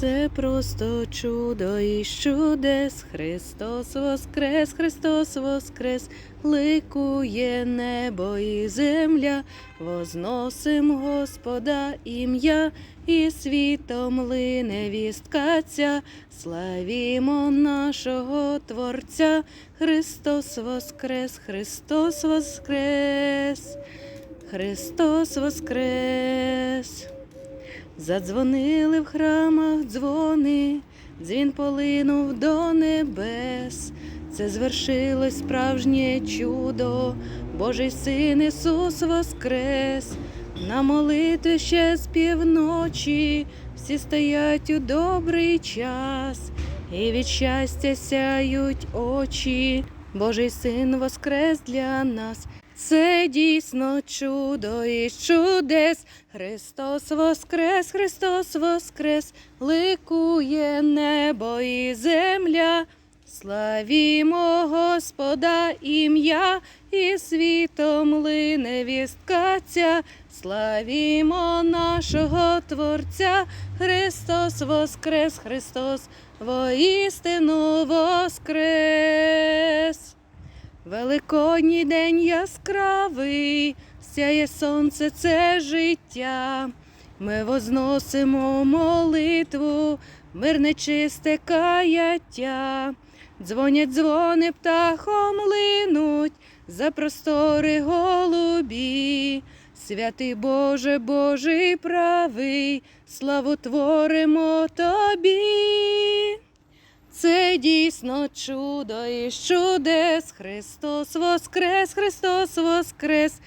Це просто чудо і чудес. Христос воскрес, Христос воскрес, ликує небо і земля, возносим Господа ім'я, і світом лине вістка. Славімо нашого Творця, Христос воскрес, Христос воскрес, Христос воскрес. Задзвонили в храмах дзвони, дзвін полинув до небес. Це звершилось справжнє чудо, Божий син Ісус воскрес. На молитві ще з півночі всі стоять у добрий час, і від щастя сяють очі. Божий син воскрес для нас. Це дійсно чудо і чудес. Христос воскрес, Христос воскрес, ликує небо і земля. Славімо Господа ім'я, і світом лине вістка. Славімо нашого Творця, Христос воскрес, Христос воістину воскрес. Великодній день яскравий, сяє сонце це життя. Ми возносимо молитву, мирне чисте каяття. Дзвонять дзвони птахом линуть за простори голубі. Святий Боже, Божий правий, славу творимо тобі. Це дійсно чудо і чудес. Христос воскрес, Христос воскрес.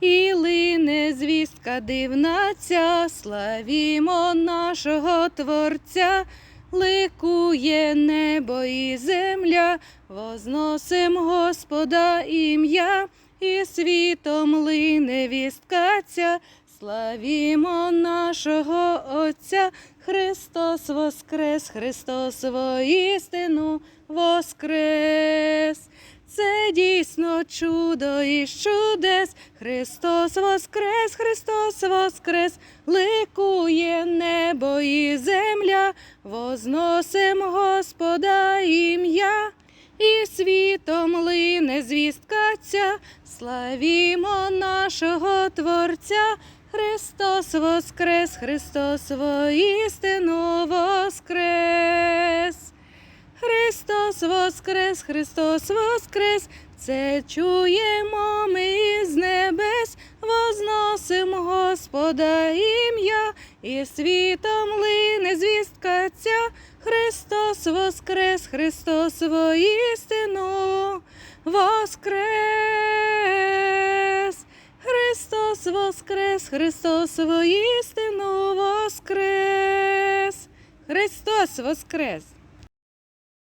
І лине звістка дивна ця, славімо нашого Творця, ликує небо і земля, возносим Господа ім'я, і світом лине вістка ця, славімо нашого Отця, Христос воскрес, Христос воістину воскрес. Це дійсно чудо і чудес. Христос воскрес, Христос воскрес, ликує небо і земля, возносим Господа ім'я, і світом лине звістка ця, славімо нашого Творця. Христос воскрес, Христос воістину воскрес. Христос воскрес, Христос воскрес, це чуємо ми з небес, возносим Господа ім'я, і світом лине звістка ця, Христос воскрес, Христос воістину воскрес. Воскрес, Христос воістину воскрес. Христос воскрес!